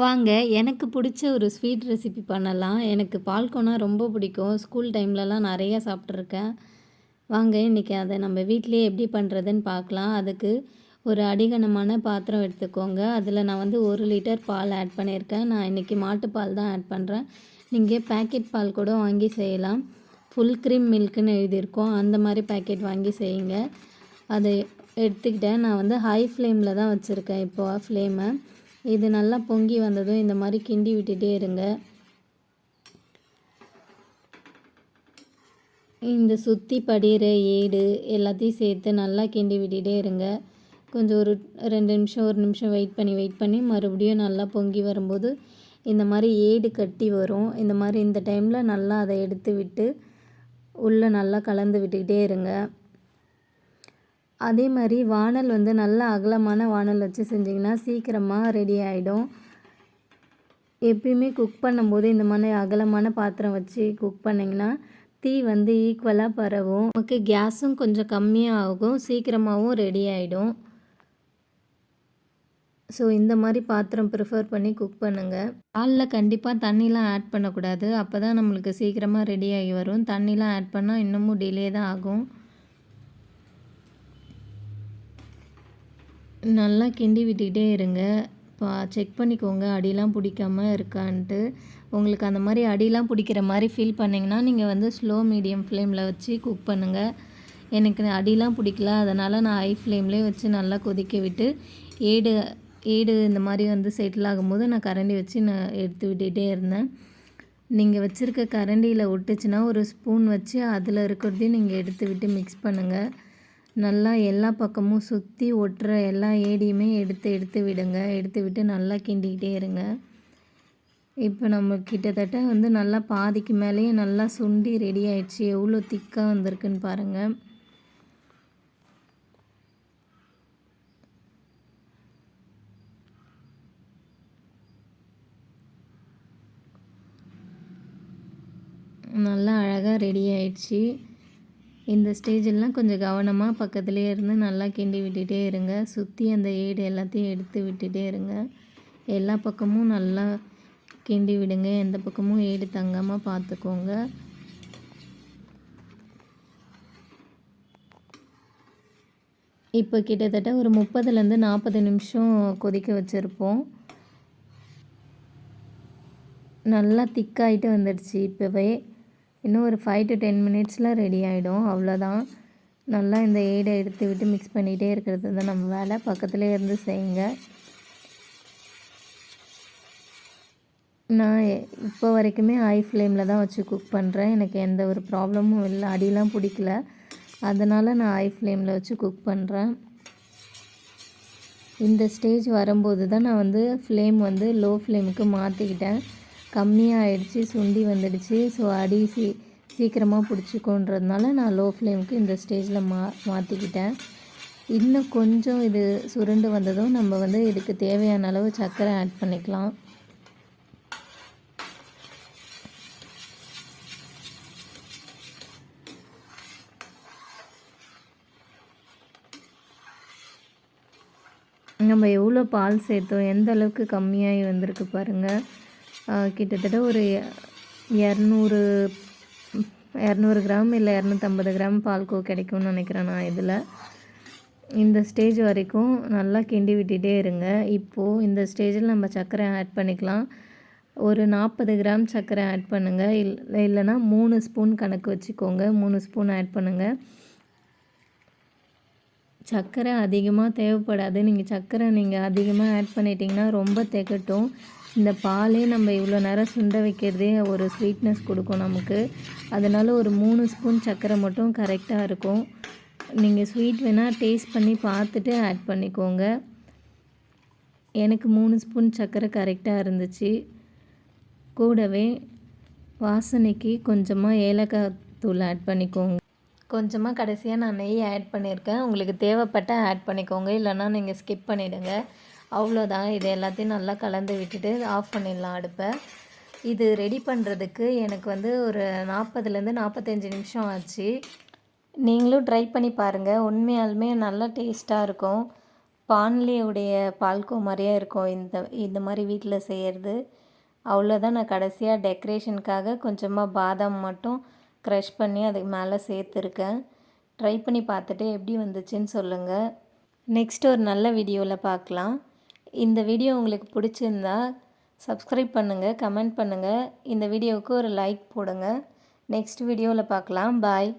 வாங்க எனக்கு பிடிச்ச ஒரு ஸ்வீட் ரெசிபி பண்ணலாம். எனக்கு பால்கோனா ரொம்ப பிடிக்கும். ஸ்கூல் டைம்லலாம் நிறையா சாப்பிட்ருக்கேன் வாங்க இன்றைக்கி அதை நம்ம வீட்டிலேயே எப்படி பண்ணுறதுன்னு பார்க்கலாம். அதுக்கு ஒரு அடிகனமான பாத்திரம் எடுத்துக்கோங்க. அதில் நான் வந்து ஒரு லிட்டர் பால் ஆட் பண்ணியிருக்கேன். நான் இன்றைக்கி மாட்டுப்பால் தான் ஆட் பண்ணுறேன் நீங்கள் பேக்கெட் பால் கூட வாங்கி செய்யலாம். ஃபுல் க்ரீம் மில்க்குன்னு எழுதியிருக்கோம். அந்த மாதிரி பேக்கெட் வாங்கி செய்யுங்க. அதை எடுத்துக்கிட்டேன். நான் வந்து ஹை ஃப்ளேமில் தான் வச்சுருக்கேன். இப்போ ஃப்ளேமை. இது நல்லா பொங்கி வந்ததும் இந்த மாதிரி கிண்டி விட்டுட்டே இருங்க. இந்த சுற்றி படிகிற ஏடு எல்லாத்தையும் சேர்த்து நல்லா கிண்டி விட்டுகிட்டே இருங்க. கொஞ்சம் ஒரு ரெண்டு நிமிஷம் ஒரு நிமிஷம் வெயிட் பண்ணி வெயிட் பண்ணி மறுபடியும் நல்லா பொங்கி வரும்போது இந்த மாதிரி ஏடு கட்டி வரும். இந்த மாதிரி இந்த டைமில் நல்லா அதை எடுத்து விட்டு உள்ளே நல்லா கலந்து விட்டுக்கிட்டே இருங்க. அதே மாதிரி வானல் வந்து நல்ல அகலமான வானல் வச்சு செஞ்சிங்கன்னா சீக்கிரமாக ரெடி ஆகிடும் எப்பயுமே குக் பண்ணும்போது இந்த மாதிரி அகலமான பாத்திரம் வச்சு குக் பண்ணிங்கன்னா தீ வந்து ஈக்குவலாக பரவும். நமக்கு கேஸும் கொஞ்சம் கம்மியாக ஆகும் சீக்கிரமாகவும் ரெடி ஆகிடும் ஸோ இந்த மாதிரி பாத்திரம் ப்ரிஃபர் பண்ணி குக் பண்ணுங்கள் பாலில் கண்டிப்பாக தண்ணிலாம் ஆட் பண்ணக்கூடாது. அப்போ தான் நம்மளுக்கு சீக்கிரமாக ரெடி ஆகி வரும். தண்ணிலாம் ஆட் பண்ணால் இன்னமும் டிலே தான் ஆகும். நல்லா கிண்டி விட்டுக்கிட்டே இருங்க. பா செக் பண்ணிக்கோங்க. அடிலாம் பிடிக்காம இருக்கான்ட்டு. உங்களுக்கு அந்த மாதிரி அடிலாம் பிடிக்கிற மாதிரி ஃபீல் பண்ணிங்கன்னா நீங்கள் வந்து ஸ்லோ மீடியம் ஃப்ளேமில் வச்சு குக் பண்ணுங்கள் எனக்கு அடியெலாம் பிடிக்கல. அதனால் நான் ஹை ஃப்ளேம்லேயே வச்சு நல்லா கொதிக்க விட்டு ஏடு ஏடு இந்த மாதிரி வந்து செட்டில் ஆகும்போது நான் கரண்டி வச்சு நான் எடுத்து விட்டுகிட்டே இருந்தேன். நீங்கள் வச்சுருக்க கரண்டியில் ஒட்டுச்சுன்னா ஒரு ஸ்பூன் வச்சு அதில் இருக்கிறதையும் நீங்கள் எடுத்து விட்டு மிக்ஸ் பண்ணுங்கள் நல்லா எல்லா பக்கமும் சுற்றி ஒட்டுற எல்லா ஏடியுமே எடுத்து எடுத்து விடுங்க. எடுத்து விட்டு நல்லா கிண்டிக்கிட்டே இருங்க. இப்போ நம்ம கிட்டத்தட்ட வந்து நல்லா பாதிக்கு மேலேயே நல்லா சுண்டி ரெடி ஆயிடுச்சு. எவ்வளோ திக்காக வந்திருக்குன்னு பாருங்கள் நல்லா அழகாக ரெடி ஆயிடுச்சு. இந்த ஸ்டேஜெல்லாம் கொஞ்சம் கவனமாக பக்கத்துலேயே இருந்து நல்லா கிண்டி விட்டுகிட்டே இருங்க. சுற்றி அந்த ஏடு எல்லாத்தையும் எடுத்து விட்டுகிட்டே இருங்க. எல்லா பக்கமும் நல்லா கிண்டி விடுங்க. எந்த பக்கமும் ஏடு தங்காமல் பார்த்துக்கோங்க இப்போ கிட்டத்தட்ட ஒரு முப்பதுலேருந்து நாற்பது நிமிஷம் கொதிக்க வச்சுருப்போம். நல்லா திக்காயிட்டு வந்துடுச்சு இப்போவே. இன்னும் ஒரு ஃபைவ் டு டென் மினிட்ஸில் ரெடி ஆகிடும் அவ்வளோதான் நல்லா இந்த ஏடை எடுத்து விட்டு மிக்ஸ் பண்ணிகிட்டே இருக்கிறது தான் நம்ம வேலை. பக்கத்துலேயே இருந்து செய்யுங்க. நான் இப்போ வரைக்குமே ஹை ஃப்ளேமில் தான் வச்சு குக் பண்ணுறேன் எனக்கு எந்த ஒரு ப்ராப்ளமும் இல்லை. அடியெலாம் பிடிக்கல. அதனால் நான் ஹை ஃப்ளேமில் வச்சு குக் பண்ணுறேன் இந்த ஸ்டேஜ் வரும்போது தான் நான் வந்து ஃப்ளேம் வந்து லோ ஃப்ளேமுக்கு மாற்றிக்கிட்டேன் கம்மியாக ஆயிடுச்சு சுண்டி வந்துடுச்சு. ஸோ அடி சீ சீக்கிரமாக பிடிச்சிக்கோன்றதுனால நான் லோ ஃப்ளேமுக்கு இந்த ஸ்டேஜில் மா மாற்றிக்கிட்டேன் இன்னும் கொஞ்சம் இது சுருண்டு வந்ததும் நம்ம வந்து இதுக்கு தேவையான அளவு சர்க்கரை ஆட் பண்ணிக்கலாம். நம்ம எவ்வளோ பால் சேர்த்தோம் எந்த அளவுக்கு கம்மியாகி வந்திருக்கு பாருங்கள் கிட்டத்தட்ட ஒரு இரநூறு இரநூறு கிராம் இல்லை இரநூத்தம்பது கிராம் பால்கோ கிடைக்கும்னு நினைக்கிறேன் நான் இதில். இந்த ஸ்டேஜ் வரைக்கும் நல்லா கிண்டி விட்டுட்டே இருங்க. இப்போது இந்த ஸ்டேஜில் நம்ம சர்க்கரை ஆட் பண்ணிக்கலாம். ஒரு நாற்பது கிராம் சர்க்கரை ஆட் பண்ணுங்கள் இல்லை இல்லைனா மூணு ஸ்பூன் கணக்கு வச்சுக்கோங்க. மூணு ஸ்பூன் ஆட் பண்ணுங்கள் சர்க்கரை அதிகமாக தேவைப்படாது. நீங்கள் சர்க்கரை நீங்கள் அதிகமாக ஆட் பண்ணிட்டீங்கன்னா ரொம்ப திகட்டும். இந்த பாலே நம்ம இவ்வளோ நேரம் சுண்ட வைக்கிறதே ஒரு ஸ்வீட்னஸ் கொடுக்கும் நமக்கு. அதனால் ஒரு மூணு ஸ்பூன் சர்க்கரை மட்டும் கரெக்டாக இருக்கும். நீங்கள் ஸ்வீட் வேணால் டேஸ்ட் பண்ணி பார்த்துட்டு ஆட் பண்ணிக்கோங்க. எனக்கு மூணு ஸ்பூன் சர்க்கரை கரெக்டாக இருந்துச்சு. கூடவே வாசனைக்கு கொஞ்சமாக ஏலக்காய் தூள் ஆட் பண்ணிக்கோங்க. கொஞ்சமாக கடைசியாக நான் நெய் ஆட் பண்ணியிருக்கேன் உங்களுக்கு தேவைப்பட்ட ஆட் பண்ணிக்கோங்க. இல்லைன்னா நீங்கள் ஸ்கிப் பண்ணிவிடுங்க அவ்வளோதான் இது எல்லாத்தையும் நல்லா கலந்து விட்டுட்டு ஆஃப் பண்ணிடலாம் அடுப்பை. இது ரெடி பண்ணுறதுக்கு எனக்கு வந்து ஒரு நாற்பதுலேருந்து நாற்பத்தஞ்சு நிமிஷம் ஆச்சு. நீங்களும் ட்ரை பண்ணி பாருங்கள் உண்மையாலுமே நல்லா டேஸ்ட்டாக இருக்கும். பான்லியுடைய பால்கோ மாதிரியே இருக்கும் இந்த இந்த மாதிரி வீட்டில் செய்கிறது அவ்வளோதான். நான் கடைசியாக டெக்கரேஷனுக்காக கொஞ்சமாக பாதாம் மட்டும் க்ரஷ் பண்ணி அதுக்கு மேலே சேர்த்துருக்கேன். ட்ரை பண்ணி பார்த்துட்டு எப்படி வந்துச்சுன்னு சொல்லுங்கள் நெக்ஸ்ட் ஒரு நல்ல வீடியோவில் பார்க்கலாம். இந்த வீடியோ உங்களுக்கு பிடிச்சிருந்தா சப்ஸ்கிரைப் பண்ணுங்கள் கமெண்ட் பண்ணுங்கள் இந்த வீடியோவுக்கு ஒரு லைக் போடுங்கள் நெக்ஸ்ட் வீடியோவில் பார்க்கலாம். பாய்